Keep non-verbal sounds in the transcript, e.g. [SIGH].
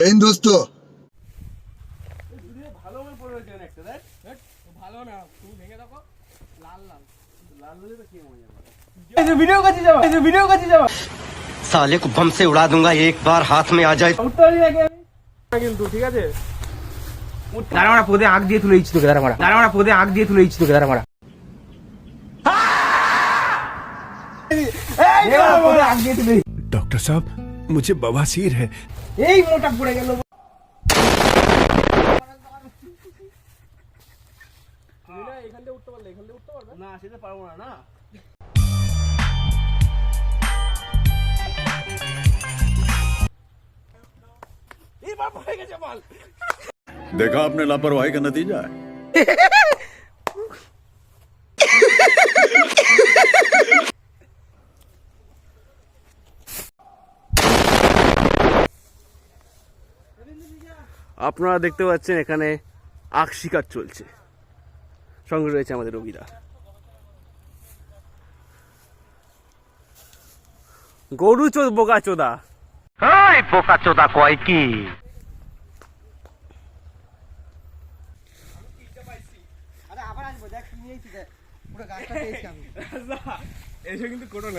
এই দোস্ত ভালো করে পড়ে রয়েছে একটা দেখ ভালো না তুমি ভেঙে দেখো লাল লাল লাল হলে তো কি মজা ভিডিও কাছে যাবা এই যে ভিডিও কাছে যাবা साले को बम से उड़ा दूंगा एक बार हाथ में आ जाए উঠতে পারি নাকি আমি না কিন্তু ঠিক আছে দাঁড়া মারা পদে আগ দিয়ে তুলে দিচ্ছি তোকে দাঁড়া মারা দাঁড়া মারা পদে আগ দিয়ে তুলে দিচ্ছি তোকে দাঁড়া মারা পদে আগ দিয়ে তুলে डॉक्टर साहब मुझे बवासीर है এই মোটা পড়ে গেল এখান থেকে উঠতে পারলে এখান থেকে উঠতে পারবে না সেটা পারবো না না এবার পড়ে গেছে বল देखा आपने लापरवाही का नतीजा है [LAUGHS] আপনারা দেখতে পাচ্ছেন এখানে আখ শিকার চলছে। সঙ্গে রয়েছে আমাদের রোগীরা। গরু চোদ বোকা চোদা। বোকা চোদা কয় কি? [LAUGHS] এসে কিন্তু কোনো না।